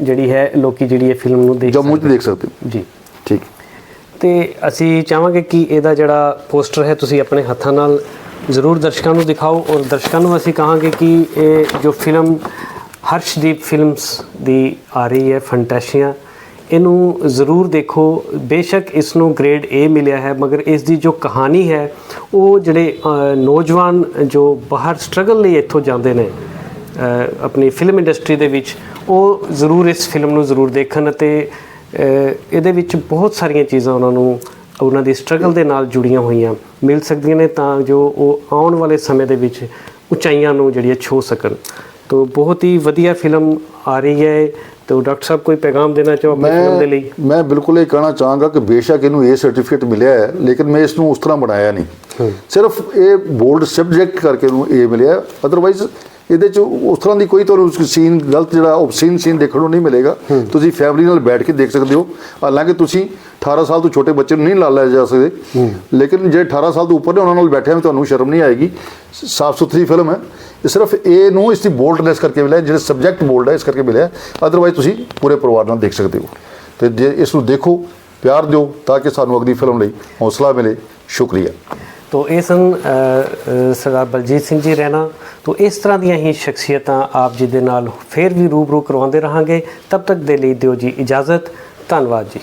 ਜਿਹੜੀ ਹੈ ਲੋਕੀ ਜਿਹੜੀ ਇਹ ਫਿਲਮ ਨੂੰ ਦੇਖ ਜੰਮੂ 'ਚ ਦੇਖ ਸਕਦੇ ਜੀ। ਠੀਕ। ਤੇ ਅਸੀਂ ਚਾਹਾਂਗੇ ਕਿ ਇਹਦਾ ਜਿਹੜਾ ਪੋਸਟਰ ਹੈ ਤੁਸੀਂ ਆਪਣੇ ਹੱਥਾਂ ਨਾਲ ਜ਼ਰੂਰ ਦਰਸ਼ਕਾਂ ਨੂੰ ਦਿਖਾਓ ਔਰ ਦਰਸ਼ਕਾਂ ਨੂੰ ਅਸੀਂ ਕਹਾਂਗੇ ਕਿ ਇਹ ਜੋ ਫਿਲਮ ਹਰਸ਼ਦੀਪ ਫਿਲਮਸ ਦੀ ਆ ਰਹੀ ਹੈ, ਫੰਟੈਸ਼ੀਆ, ਇਹਨੂੰ ਜ਼ਰੂਰ ਦੇਖੋ। ਬੇਸ਼ੱਕ ਇਸ ਨੂੰ ਗ੍ਰੇਡ A ਮਿਲਿਆ ਹੈ, ਮਗਰ ਇਸ ਦੀ ਜੋ ਕਹਾਣੀ ਹੈ, ਉਹ ਜਿਹੜੇ ਨੌਜਵਾਨ ਜੋ ਬਾਹਰ ਸਟਰਗਲ ਲਈ ਇੱਥੋਂ ਜਾਂਦੇ ਨੇ ਆਪਣੀ ਫਿਲਮ ਇੰਡਸਟਰੀ ਦੇ ਵਿੱਚ, ਉਹ ਜ਼ਰੂਰ ਇਸ ਫਿਲਮ ਨੂੰ ਜ਼ਰੂਰ ਦੇਖਣ ਅਤੇ ਇਹਦੇ ਵਿੱਚ ਬਹੁਤ ਸਾਰੀਆਂ ਚੀਜ਼ਾਂ ਉਹਨਾਂ ਨੂੰ, ਉਹਨਾਂ ਦੀ ਸਟਰਗਲ ਦੇ ਨਾਲ ਜੁੜੀਆਂ ਹੋਈਆਂ। ਮਿਲ ਸਕਦੀਆਂ ਨੇ ਤਾਂ ਜੋ ਉਹ ਆਉਣ ਵਾਲੇ ਸਮੇਂ ਦੇ ਵਿੱਚ ਉਚਾਈਆਂ ਨੂੰ ਜਿਹੜੀਆਂ ਛੋ ਸਕਣ। ਤੋ ਬਹੁਤ ਹੀ ਵਧੀਆ ਫਿਲਮ ਆ ਰਹੀ ਹੈ। ਤੋ ਡਾਕਟਰ ਸਾਹਿਬ, ਕੋਈ ਪੈਗਾਮ ਦੇਣਾ ਚਾਹੋ ਆਪਣੀ ਫਿਲਮ ਦੇ ਲਈ? ਮੈਂ ਮੈਂ ਬਿਲਕੁਲ ਇਹ ਕਹਿਣਾ ਚਾਹਾਂਗਾ ਕਿ ਬੇਸ਼ੱਕ ਇਹਨੂੰ ਇਹ ਸਰਟੀਫਿਕੇਟ ਮਿਲਿਆ ਹੈ, ਲੇਕਿਨ ਮੈਂ ਇਸ ਨੂੰ ਉਸ ਤਰ੍ਹਾਂ ਬਣਾਇਆ ਨਹੀਂ। ਸਿਰਫ ਇਹ ਬੋਲਡ ਸਬਜੈਕਟ ਕਰਕੇ ਨੂੰ ਇਹ ਮਿਲਿਆ। ਅਦਰਵਾਈਜ਼ ਇਹਦੇ ਚ ਉਸ ਤਰ੍ਹਾਂ ਦੀ ਕੋਈ ਤੁਹਾਨੂੰ ਸੀਨ ਗਲਤ ਜਿਹੜਾ ਆਬਸੀਨ ਸੀਨ ਦੇਖਣ ਨੂੰ ਨਹੀਂ ਮਿਲੇਗਾ। ਤੁਸੀਂ ਫੈਮਿਲੀ ਨਾਲ ਬੈਠ ਕੇ ਦੇਖ ਸਕਦੇ ਹੋ। ਹਾਲਾਂਕਿ ਤੁਸੀਂ 18 ਸਾਲ ਤੋਂ ਛੋਟੇ ਬੱਚੇ ਨੂੰ ਨਹੀਂ ਲਾ ਲਿਆ ਜਾ ਸਕਦੇ। ਲੇਕਿਨ ਜਿਹੜੇ 18 ਸਾਲ ਤੋਂ ਉੱਪਰ ਨੇ, ਉਹਨਾਂ ਨਾਲ ਬੈਠੇ ਹੋ ਤੁਹਾਨੂੰ ਸ਼ਰਮ ਨਹੀਂ ਆਏਗੀ। ਸਾਫ਼ ਸੁਥਰੀ ਫਿਲਮ ਹੈ। ਇਹ ਸਿਰਫ ਇਹ ਨੂੰ ਇਸ ਦੀ ਬੋਲਡਨੈਸ ਕਰਕੇ ਮਿਲਿਆ, ਜਿਹੜੇ ਸਬਜੈਕਟ ਬੋਲਡ ਹੈ, ਇਸ ਕਰਕੇ ਮਿਲਿਆ। ਅਦਰਵਾਈਜ਼ ਤੁਸੀਂ ਪੂਰੇ ਪਰਿਵਾਰ ਨਾਲ ਦੇਖ ਸਕਦੇ ਹੋ। ਤੇ ਜੇ ਇਸ ਨੂੰ ਦੇਖੋ, ਪਿਆਰ ਦਿਓ ਤਾਂ ਕਿ ਸਾਨੂੰ ਅਗਲੀ ਫਿਲਮ ਲਈ ਹੌਸਲਾ ਮਿਲੇ। ਸ਼ੁਕਰੀਆ। ਤੋ ਇਹ ਸਨ ਸਰਦਾਰ ਬਲਜੀਤ ਸਿੰਘ ਜੀ ਰਹਿਣਾ। ਤੋ ਇਸ ਤਰ੍ਹਾਂ ਦੀਆਂ ਹੀ ਸ਼ਖਸੀਅਤਾਂ ਆਪ ਜੀ ਦੇ ਨਾਲ ਫੇਰ ਵੀ ਰੂਬਰੂ ਕਰਵਾਉਂਦੇ ਰਹਾਂਗੇ। ਤਬ ਤੱਕ ਦੇ ਲਈ ਦਿਓ ਜੀ ਇਜਾਜ਼ਤ। ਧੰਨਵਾਦ ਜੀ।